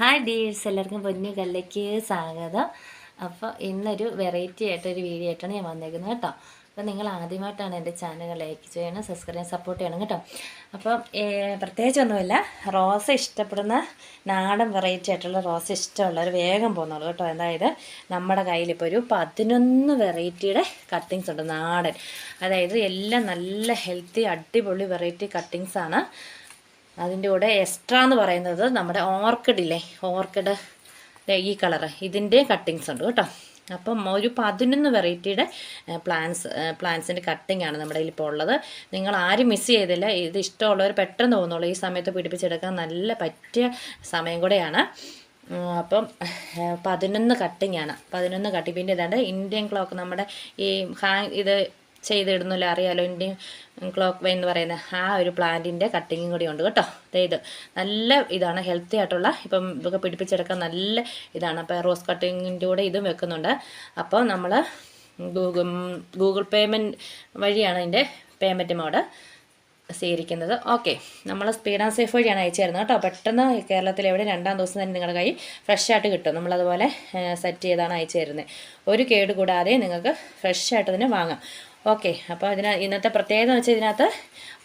Hi ഡീഴ്സ് എല്ലാവർക്കും പൊന്നു കല്ലേക്ക് സ്വാഗതം. അപ്പോൾ ഇന്നൊരു വെറൈറ്റി ആയിട്ടൊരു വീഡിയോ ആയിട്ടാണ് ഞാൻ വന്നേക്കുന്നത് കേട്ടോ. അപ്പോൾ നിങ്ങൾ ആദ്യമായിട്ടാണ് എന്റെ ചാനൽ ലൈക്ക് ചെയ്യണം സബ്സ്ക്രൈബ് സപ്പോർട്ട് ചെയ്യണം കേട്ടോ. അപ്പം പ്രത്യേകിച്ചൊന്നുമില്ല റോസ് ഇഷ്ടപ്പെടുന്ന നാടൻ വെറൈറ്റി ആയിട്ടുള്ള റോസ് ഇഷ്ടമുള്ളവർ വേഗം പോകുന്നുള്ളൂ കേട്ടോ. അതായത് നമ്മുടെ കയ്യിൽ ഇപ്പോൾ ഒരു പതിനൊന്ന് വെറൈറ്റിയുടെ കട്ടിങ്സ് ഉണ്ട് നാടൻ. അതായത് എല്ലാം നല്ല ഹെൽത്തി അടിപൊളി വെറൈറ്റി കട്ടിങ്സാണ് അതിന്റെ കൂടെ എക്സ്ട്രാ എന്ന് പറയുന്നത് നമ്മുടെ ഓർക്കിഡ് ഇല്ലേ? ഓർക്കിഡ് ഈ കളറ് ഇതിന്റെ കട്ടിങ്സ് ഉണ്ട് കേട്ടോ. അപ്പം ഒരു പതിനൊന്ന് വെറൈറ്റിയുടെ പ്ലാന്റ്സ് പ്ലാന്റ്സിന്റെ കട്ടിംഗ് ആണ് നമ്മുടെ ഇപ്പോൾ ഉള്ളത്. നിങ്ങൾ ആരും മിസ് ചെയ്തില്ല. ഇത് ഇഷ്ടമുള്ളവർ പെട്ടെന്ന് തോന്നുള്ളൂ ഈ സമയത്ത് പിടിപ്പിച്ചെടുക്കാൻ നല്ല പറ്റിയ സമയം കൂടെയാണ്. അപ്പം പതിനൊന്ന് കട്ടിങ്ങാണ് പതിനൊന്ന് കട്ടിങ് പിന്നെ ഇതാണ്ട് ഇന്ത്യൻ ക്ലോക്ക് നമ്മുടെ ഈ ഹാങ് ഇത് ചെയ്തിടുന്നില്ല. അറിയാലോ ഇന്ത്യൻ ക്ലോക്ക് വൈ എന്ന് പറയുന്ന ആ ഒരു പ്ലാന്റിന്റെ കട്ടിങ്ങും കൂടി ഉണ്ട് കേട്ടോ. ഇത് നല്ല ഇതാണ് ഹെൽത്തി ആയിട്ടുള്ള ഇപ്പം ഇതൊക്കെ പിടിപ്പിച്ചെടുക്കാൻ നല്ല ഇതാണ്. അപ്പോൾ റോസ് കട്ടിങ്ങിന്റെ കൂടെ ഇതും വെക്കുന്നുണ്ട്. അപ്പോൾ നമ്മൾ ഗൂഗിൾ ഗൂഗിൾ പേയ്മെന്റ് വഴിയാണ് അതിന്റെ പേയ്മെന്റ് മോഡ് സ്വീകരിക്കുന്നത്. ഓക്കെ നമ്മൾ സ്പീഡ് ആൻഡ് സേഫ് വഴിയാണ് അയച്ചു തരുന്നത് കേട്ടോ. പെട്ടെന്ന് കേരളത്തിൽ എവിടെ രണ്ടാം ദിവസം തന്നെ നിങ്ങളുടെ കൈ ഫ്രഷ് ആയിട്ട് കിട്ടും. നമ്മളതുപോലെ സെറ്റ് ചെയ്താണ് അയച്ചു തരുന്നത് ഒരു കേട് കൂടാതെ നിങ്ങൾക്ക് ഫ്രഷ് ആയിട്ട് തന്നെ വാങ്ങാം. ഓക്കെ അപ്പോൾ ഇതിന ഇന്നത്തെ പ്രത്യേകത എന്ന് വെച്ചാൽ ഇതിനകത്ത്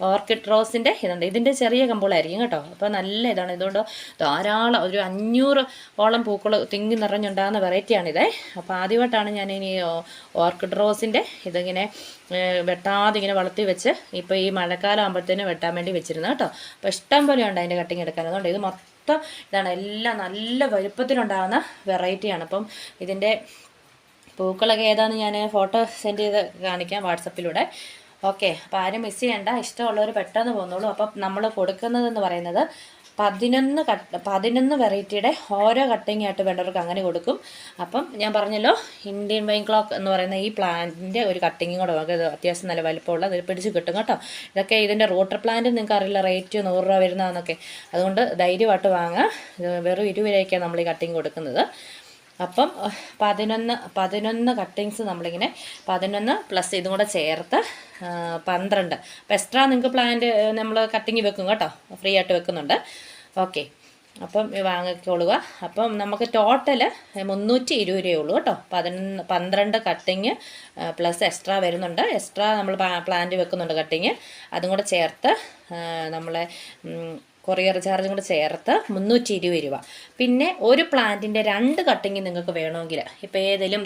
ഓർക്കിഡ് റോസിന്റെ ഇതുണ്ട്. ഇതിന്റെ ചെറിയ കമ്പുകളായിരിക്കും കേട്ടോ. അപ്പോൾ നല്ല ഇതാണ്. ഇതുകൊണ്ട് ധാരാളം ഒരു അഞ്ഞൂറ് ഓളം പൂക്കൾ തിങ്ങി നിറഞ്ഞുണ്ടാകുന്ന വെറൈറ്റിയാണിത് അപ്പോൾ ആദ്യമായിട്ടാണ് ഞാൻ ഇനി ഓർക്കിഡ് റോസിന്റെ ഇതിങ്ങനെ വെട്ടാതെ ഇങ്ങനെ വളർത്തി വെച്ച് ഇപ്പോൾ ഈ മഴക്കാലം ആകുമ്പോഴത്തേനും വെട്ടാൻ വേണ്ടി വെച്ചിരുന്നത് കേട്ടോ. അപ്പോൾ ഇഷ്ടം പോലെ ഉണ്ട് അതിന്റെ കട്ടിങ് എടുക്കാൻ. അതുകൊണ്ട് ഇത് മൊത്തം ഇതാണ്. എല്ലാം നല്ല വലുപ്പത്തിലുണ്ടാകുന്ന വെറൈറ്റിയാണ് അപ്പം ഇതിന്റെ പൂക്കളൊക്കെ ഏതാണെന്ന് ഞാൻ ഫോട്ടോ സെൻഡ് ചെയ്ത് കാണിക്കാം വാട്സപ്പിലൂടെ. ഓക്കെ അപ്പോൾ ആരും മിസ് ചെയ്യണ്ട. ഇഷ്ടമുള്ളവർ പെട്ടെന്ന് പോകുന്നുള്ളൂ അപ്പം നമ്മൾ കൊടുക്കുന്നതെന്ന് പറയുന്നത് പതിനൊന്ന് കട്ട് പതിനൊന്ന് വെറൈറ്റിയുടെ ഓരോ കട്ടിങ് ആയിട്ട് വേണ്ടവർക്ക് അങ്ങനെ കൊടുക്കും. അപ്പം ഞാൻ പറഞ്ഞല്ലോ ഇന്ത്യൻ വൈൻ ക്ലോക്ക് എന്ന് പറയുന്ന ഈ പ്ലാന്റിന്റെ ഒരു കട്ടിങ്ങും കൂടെ നമുക്ക് അത്യാവശ്യം നല്ല വലിപ്പമുള്ള അതിൽ പിടിച്ച് കിട്ടും കേട്ടോ. ഇതൊക്കെ ഇതിന്റെ റോട്ടർ പ്ലാന്റ് നിങ്ങൾക്ക് അറിയില്ല റേറ്റ് നൂറ് രൂപ വരുന്നതെന്നൊക്കെ. അതുകൊണ്ട് ധൈര്യമായിട്ട് വാങ്ങുക വെറും ഇരുപത് നമ്മൾ ഈ കട്ടിങ് കൊടുക്കുന്നത്. അപ്പം പതിനൊന്ന് പതിനൊന്ന് കട്ടിങ്സ് നമ്മളിങ്ങനെ പതിനൊന്ന് പ്ലസ് ഇതും കൂടെ ചേർത്ത് പന്ത്രണ്ട്. അപ്പം എക്സ്ട്രാ നിങ്ങൾക്ക് പ്ലാന്റ് നമ്മൾ കട്ടിങ് വെക്കും കേട്ടോ. ഫ്രീ ആയിട്ട് വെക്കുന്നുണ്ട്. ഓക്കെ. അപ്പം വാങ്ങിക്കൊള്ളുക അപ്പം നമുക്ക് ടോട്ടൽ മുന്നൂറ്റി ഇരുപത് രൂപയേ ഉള്ളൂ കേട്ടോ. പതിനൊന്ന് പന്ത്രണ്ട് കട്ടിങ് പ്ലസ് എക്സ്ട്രാ വരുന്നുണ്ട്. എക്സ്ട്രാ നമ്മൾ പ്ലാന്റ് വെക്കുന്നുണ്ട് കട്ടിങ് അതും കൂടെ ചേർത്ത് നമ്മളെ കൊറിയർ ചാർജും കൂടെ ചേർത്ത് മുന്നൂറ്റി ഇരുപത് രൂപ. പിന്നെ ഒരു പ്ലാന്റിന്റെ രണ്ട് കട്ടിങ് നിങ്ങൾക്ക് വേണമെങ്കിൽ ഇപ്പോൾ ഏതെങ്കിലും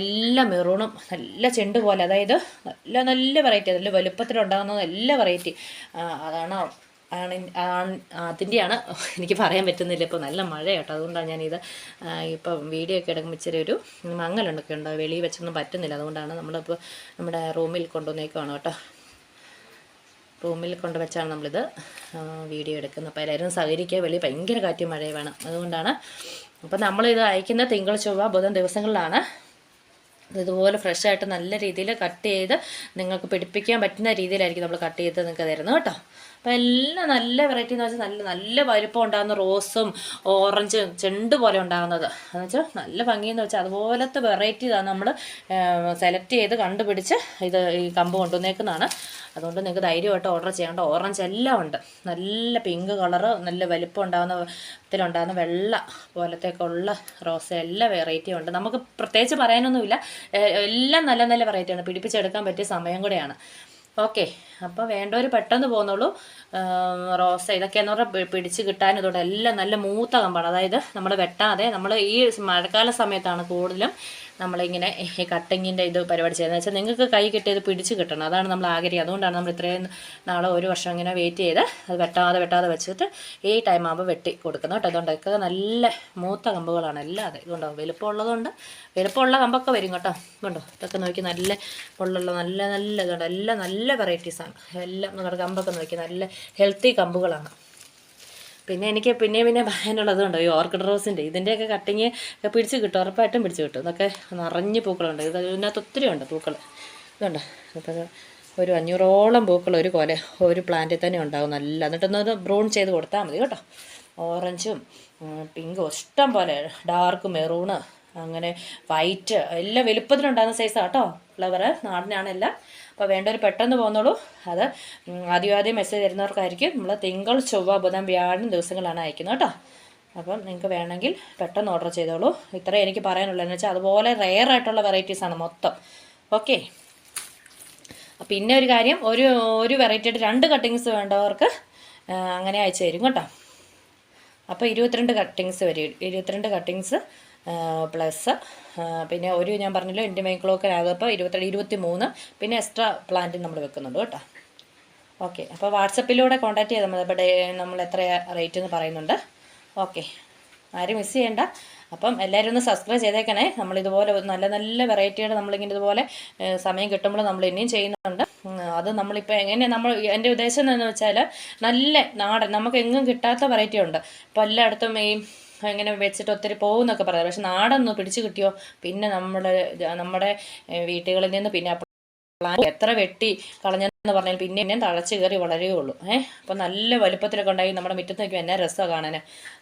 എല്ലാ മെറൂണും നല്ല ചെണ്ട് പോലെ അതായത് നല്ല നല്ല വെറൈറ്റി നല്ല വലുപ്പത്തിലുണ്ടാകുന്ന നല്ല വെറൈറ്റി അതാണ് ആണ് അതിന്റെയാണ് എനിക്ക് പറയാൻ പറ്റുന്നില്ല. ഇപ്പോൾ നല്ല മഴ കേട്ടോ അതുകൊണ്ടാണ് ഞാനിത് ഇപ്പം വീഡിയോ ഒക്കെ എടുക്കുമ്പോൾ ഇച്ചിരി ഒരു മങ്ങലുണ്ടൊക്കെ ഉണ്ടോ? വെളിയിൽ വെച്ചൊന്നും പറ്റുന്നില്ല. അതുകൊണ്ടാണ് നമ്മളിപ്പോൾ നമ്മുടെ റൂമിൽ കൊണ്ടുവന്നേക്കുവാണ് കേട്ടോ. റൂമിൽ കൊണ്ട് വെച്ചാണ് നമ്മളിത് വീഡിയോ എടുക്കുന്നത്. അപ്പോൾ എല്ലാവരും സഹകരിക്കുക. വെളി ഭയങ്കര കാറ്റും മഴയും വേണം. അതുകൊണ്ടാണ്. അപ്പോൾ നമ്മളിത് അയക്കുന്ന തിങ്കൾ ചൊവ്വ ബുധൻ ദിവസങ്ങളിലാണ്. ഇതുപോലെ ഫ്രഷ് ആയിട്ട് നല്ല രീതിയിൽ കട്ട് ചെയ്ത് നിങ്ങൾക്ക് പിടിപ്പിക്കാൻ പറ്റുന്ന രീതിയിലായിരിക്കും നമ്മൾ കട്ട് ചെയ്ത് നിങ്ങൾക്ക് തരുന്നത് കേട്ടോ. അപ്പോൾ എല്ലാം നല്ല വെറൈറ്റി എന്ന് വെച്ചാൽ നല്ല നല്ല വലുപ്പം ഉണ്ടാകുന്ന റോസും ഓറഞ്ചും ചെണ്ട് പോലെ ഉണ്ടാകുന്നത്. എന്ന് വെച്ചാൽ നല്ല ഭംഗിയെന്ന് വെച്ചാൽ അതുപോലത്തെ വെറൈറ്റി ഇതാണ് നമ്മൾ സെലക്ട് ചെയ്ത് കണ്ടുപിടിച്ച് ഇത് ഈ കമ്പ് കൊണ്ടുവന്നേക്കുന്നതാണ്. അതുകൊണ്ട് നിങ്ങൾക്ക് ധൈര്യമായിട്ട് ഓർഡർ ചെയ്യേണ്ട ഓറഞ്ച് എല്ലാം ഉണ്ട്. നല്ല പിങ്ക് കളറ് നല്ല വലിപ്പം ഉണ്ടാകുന്ന ത്തിലുണ്ടാകുന്ന വെള്ള പോലത്തെയൊക്കെ ഉള്ള റോസ് എല്ലാ വെറൈറ്റിയും ഉണ്ട്. നമുക്ക് പ്രത്യേകിച്ച് പറയാനൊന്നുമില്ല. എല്ലാം നല്ല നല്ല വെറൈറ്റിയാണ് പിടിപ്പിച്ചെടുക്കാൻ പറ്റിയ സമയം കൂടെയാണ്. ഓക്കെ അപ്പോൾ വേണ്ടവർ പെട്ടെന്ന് പോകുന്നുള്ളൂ. റോസ ഇതൊക്കെയെന്ന് പറഞ്ഞാൽ പിടിച്ച് കിട്ടാൻ ഇതോടെ എല്ലാം നല്ല മൂത്ത കമ്പാണ്. അതായത് നമ്മൾ വെട്ടാതെ നമ്മൾ ഈ മഴക്കാല സമയത്താണ് കൂടുതലും നമ്മളിങ്ങനെ കട്ടിങ്ങിന്റെ ഇത് പരിപാടി ചെയ്യുന്നത്. വെച്ചാൽ നിങ്ങൾക്ക് കൈ കിട്ടിയത് പിടിച്ച് കിട്ടണം. അതാണ് നമ്മൾ ആഗ്രഹം. അതുകൊണ്ടാണ് നമ്മൾ ഇത്രയും നാളെ ഒരു വർഷം ഇങ്ങനെ വെയിറ്റ് ചെയ്ത് അത് വെട്ടാതെ വെട്ടാതെ വെച്ചിട്ട് ഈ ടൈം ആകുമ്പോൾ വെട്ടി കൊടുക്കുന്നത് കേട്ടോ. അതുകൊണ്ട് ഇതൊക്കെ നല്ല മൂത്ത കമ്പുകളാണ്. അല്ലാതെ ഇതുകൊണ്ടോ വലുപ്പമുള്ളതുകൊണ്ട് വലുപ്പമുള്ള കമ്പൊക്കെ വരും കേട്ടോ. ഇതുണ്ടോ? ഇതൊക്കെ നോക്കി നല്ല പൊള്ളുള്ള നല്ല നല്ല ഇതുണ്ട്. എല്ലാം നല്ല വെറൈറ്റീസാണ് എല്ലാം നിങ്ങളുടെ കമ്പൊക്കെ നോക്കി നല്ല ഹെൽത്തി കമ്പുകളാണ്. പിന്നെ എനിക്ക് പിന്നെ പിന്നെ പറയാനുള്ളതുണ്ട് ഈ ഓർക്കിഡ് റോസിന്റെ ഇതിന്റെയൊക്കെ കട്ടിങ് പിടിച്ച് കിട്ടും ഉറപ്പായിട്ടും പിടിച്ച് കിട്ടും. ഇതൊക്കെ നിറഞ്ഞ് പൂക്കളുണ്ട്. ഇത് ഇതിനകത്ത് ഒത്തിരി ഉണ്ട് പൂക്കൾ ഇതുണ്ട്. അപ്പോൾ ഒരു അഞ്ഞൂറോളം പൂക്കൾ ഒരു കൊല ഒരു പ്ലാന്റിൽ തന്നെ ഉണ്ടാകും നല്ല. എന്നിട്ടൊന്ന് ബ്രൗൺ ചെയ്ത് കൊടുത്താൽ മതി കേട്ടോ. ഓറഞ്ചും പിങ്കും ഇഷ്ടം പോലെ ഡാർക്ക് മെറൂണ് അങ്ങനെ വൈറ്റ് എല്ലാം വലുപ്പത്തിലുണ്ടാകുന്ന സൈസാണ് കേട്ടോ ഫ്ലവർ നാടിനാണെല്ലാം അപ്പോൾ വേണ്ടവർ പെട്ടെന്ന് പോകുന്നുള്ളൂ അത് ആദ്യം ആദ്യം മെസ്സേജ് തരുന്നവർക്കായിരിക്കും. നമ്മൾ തിങ്കൾ ചൊവ്വ ബുധൻ വ്യാഴം ദിവസങ്ങളാണ് അയക്കുന്നത് കേട്ടോ അപ്പം നിങ്ങൾക്ക് വേണമെങ്കിൽ പെട്ടെന്ന് ഓർഡർ ചെയ്തോളൂ. ഇത്രേ എനിക്ക് പറയാനുള്ളൂ. എന്ന് വെച്ചാൽ അതുപോലെ റെയർ ആയിട്ടുള്ള വെറൈറ്റീസാണ് മൊത്തം. ഓക്കെ പിന്നെ ഒരു കാര്യം ഒരു ഒരു വെറൈറ്റി ആയിട്ട് രണ്ട് കട്ടിങ്സ് വേണ്ടവർക്ക് അങ്ങനെ അയച്ചു തരും കേട്ടോ. അപ്പോൾ ഇരുപത്തിരണ്ട് കട്ടിങ്സ് വരും. ഇരുപത്തിരണ്ട് കട്ടിങ്സ് പ്ലസ് പിന്നെ ഒരു ഞാൻ പറഞ്ഞല്ലോ എന്റെ മെയിൻ ക്ലോക്കിനകപ്പോൾ ഇരുപത്തിരണ്ട് ഇരുപത്തി മൂന്ന് പിന്നെ എക്സ്ട്രാ പ്ലാന്റ് നമ്മൾ വെക്കുന്നുണ്ട് കേട്ടോ. ഓക്കെ അപ്പോൾ വാട്സപ്പിലൂടെ കോൺടാക്ട് ചെയ്താൽ മതി. അപ്പോൾ നമ്മൾ എത്ര റേറ്റ് എന്ന് പറയുന്നുണ്ട്. ഓക്കെ ആരും മിസ് ചെയ്യണ്ട. അപ്പം എല്ലാവരും ഒന്ന് സബ്സ്ക്രൈബ് ചെയ്തേക്കണേ. നമ്മളിതുപോലെ നല്ല നല്ല വെറൈറ്റിയുടെ നമ്മളിങ്ങനെ ഇതുപോലെ സമയം കിട്ടുമ്പോൾ നമ്മൾ ഇനിയും ചെയ്യുന്നുണ്ട്. അത് നമ്മളിപ്പോൾ എങ്ങനെ നമ്മൾ എന്റെ ഉദ്ദേശം എന്താണെന്ന് വെച്ചാൽ നല്ല നാടൻ നമുക്ക് എങ്ങും കിട്ടാത്ത വെറൈറ്റി ഉണ്ട്. ഇപ്പോൾ എല്ലായിടത്തും ഈ ഇങ്ങനെ വെച്ചിട്ട് ഒത്തിരി പോകുമെന്നൊക്കെ പറയാം പക്ഷെ നാടൊന്ന് പിടിച്ചു കിട്ടിയോ? പിന്നെ നമ്മുടെ നമ്മുടെ വീട്ടുകളിൽ നിന്ന് പിന്നെ എത്ര വെട്ടി കളഞ്ഞെന്ന് പറഞ്ഞാൽ പിന്നെ എന്നെ തളച്ചു കയറി വളരുകയുള്ളൂ. ഏഹ് അപ്പം നല്ല വലുപ്പത്തിലൊക്കെ ഉണ്ടായി നമ്മുടെ മുറ്റത്ത് നിൽക്കും എന്നെ രസമാണ് കാണാൻ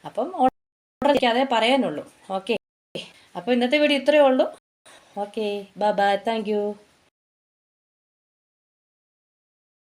അപ്പം ഓർഡർ പറയാനുള്ളൂ. ഓക്കെ. അപ്പോൾ ഇന്നത്തെ വീഡിയോ ഇത്രയേ ഉള്ളൂ. ഓക്കെ. Bye bye. താങ്ക്